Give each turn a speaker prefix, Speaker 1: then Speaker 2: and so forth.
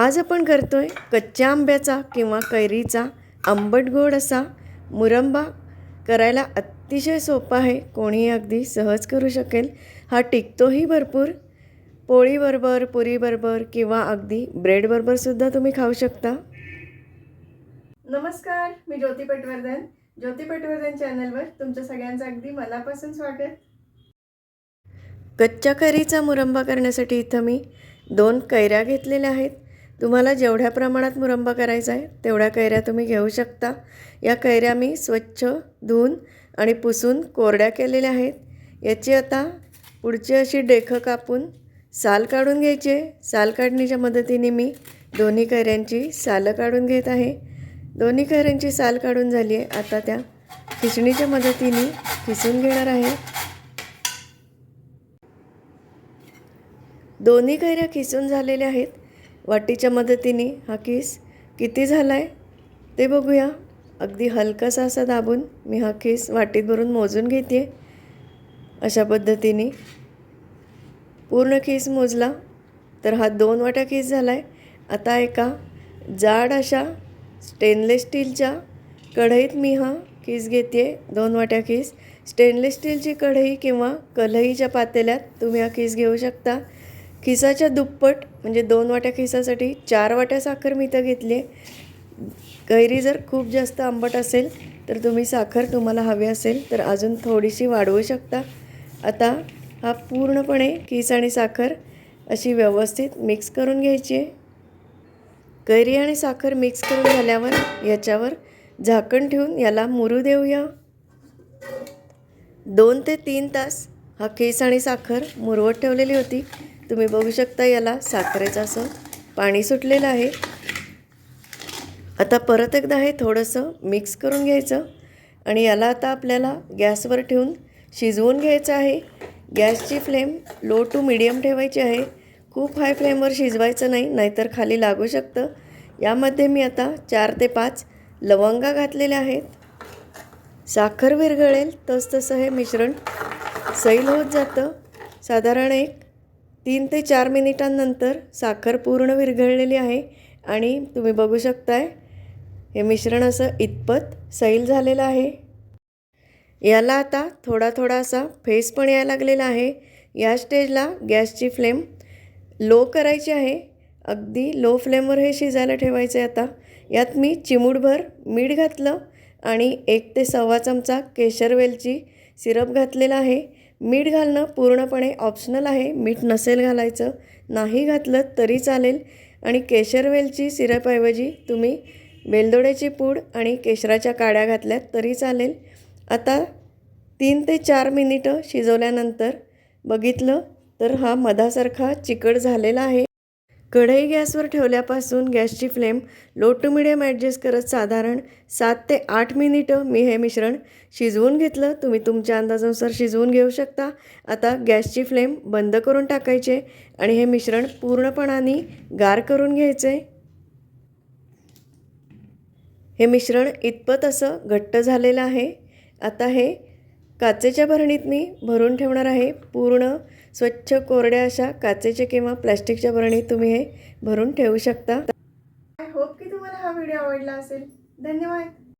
Speaker 1: आज आपण करतो आहे कच्च्या आंब्याचा किंवा कैरीचा आंबट गोड असा मुरंबा. करायला अतिशय सोपा आहे कोणीही अगदी सहज करू शकेल. हा टिकतोही भरपूर. पोळीबरोबर पुरीबरोबर किंवा अगदी ब्रेडबरोबरसुद्धा तुम्ही खाऊ शकता. नमस्कार मी ज्योती पटवर्धन. ज्योती पटवर्धन चॅनलवर तुमच्या सगळ्यांचं अगदी मनापासून स्वागत. कच्च्या कैरीचा मुरंबा करण्यासाठी इथं मी दोन कैऱ्या घेतलेल्या आहेत. तुम्हाला जेवढ्या प्रमाणात मुरंबा करायचा आहे तेवढ्या कैऱ्या तुम्ही घेऊ शकता. या कैऱ्या मी स्वच्छ धुवून आणि पुसून कोरड्या केलेल्या आहेत. याची आता पुढची अशी डेखं कापून साल काढून घ्यायची साल काढणीच्या मदतीने मी दोन्ही कैऱ्यांची सालं काढून घेत आहे. दोन्ही कैऱ्यांची साल काढून झाली आहे. आता त्या खिसणीच्या मदतीने खिसून घेणार आहे. दोन्ही कैऱ्या खिसून झालेल्या आहेत. वाटीच्या मदतीने. हा केस किती झाला आहे ते बघूया. अगदी हलकासा असा दाबून मी हा केस वाटीत भरून मोजून घेते अशा पद्धतीने. पूर्ण खिस मोजला तर हा दोन वाट्या केस झाला आहे आता एका जाड अशा स्टेनलेस स्टीलच्या कढईत मी हा खीस घेते दोन वाट्या केस. स्टेनलेस स्टीलची कढई किंवा कलईच्या पातेल्यात तुम्ही हा केस घेऊ शकता. खिसाच्या दुप्पट म्हणजे दोन वाट्या खिसासाठी चार वाट्या साखर मी इथं घेतली आहे. कैरी जर खूप जास्त आंबट असेल तर तुम्ही साखर तुम्हाला हवी असेल तर अजून थोडीशी वाढवू शकता. आता हा पूर्णपणे खीस आणि साखर अशी व्यवस्थित मिक्स करून घ्यायची आहे. कैरी आणि साखर मिक्स करून झाल्यावर याच्यावर झाकण ठेवून याला मुरू देऊया. दोन ते तीन तास हा केस आणि साखर मुरवत ठेवलेली होती. तुम्ही बघू शकता याला साखरेचं असं पाणी सुटलेलं आहे. आता परत एकदा हे थोडंसं मिक्स करून घ्यायचं आणि याला आता आपल्याला गॅसवर ठेवून शिजवून घ्यायचं आहे. गॅसची फ्लेम लो टू मिडियम ठेवायची आहे. खूप हाय फ्लेमवर शिजवायचं नाही नाहीतर खाली लागू शकतं. यामध्ये मी आता चार ते पाच लवंगा घातलेल्या आहेत. साखर विरघळेल तस तसं हे मिश्रण सैल होत जातं. साधारण एक तीन ते चार मिनिटांनंतर साखर पूर्ण विरघळलेली आहे आणि तुम्ही बघू शकताय हे मिश्रण असं इतपत सैल झालेलं आहे. याला आता थोडा थोडा असा फेस पण यायला लागलेला आहे. या स्टेजला गॅसची फ्लेम लो करायची आहे. अगदी लो फ्लेमवर हे शिजायला ठेवायचं आहे आता. यात मी चिमूटभर मीठ घातलं आणि एक ते सव्वा चमचा केशरवेलची सिरप घातलेला आहे. मीठ घालणं पूर्णपणे ऑप्शनल आहे. मीठ नसेल घालायचं नाही घातलं तरी चालेल. आणि केशरवेलची सिरपऐवजी तुम्ही वेलदोड्याची पूड आणि केशराच्या काड्या घातल्यात तरी चालेल. आता तीन ते चार मिनिटं शिजवल्यानंतर बघितलं तर हा मधासारखा चिकट झालेला आहे. कढई गॅसवर ठेवल्यापासून गॅसची flame low to medium adjust करत साधारण सात ते आठ मिनिटं मी हे मिश्रण शिजवून घेतलं. तुम्ही तुमच्या अंदाजानुसार शिजवून घेऊ शकता. आता गॅसची फ्लेम बंद करून टाकायचे आणि हे मिश्रण पूर्णपणाने गार करून घ्यायचे. हे मिश्रण इतपत असं घट्ट झालेलं आहे. आता हे काचेच्या भरणीत मी भरून ठेवणार आहे. पूर्ण स्वच्छ कोरड्या अशा काचेच्या किंवा प्लॅस्टिकच्या भरणीत तुम्ही हे भरून ठेवू शकता. आय होप की तुम्हाला हा व्हिडिओ आवडला असेल. धन्यवाद.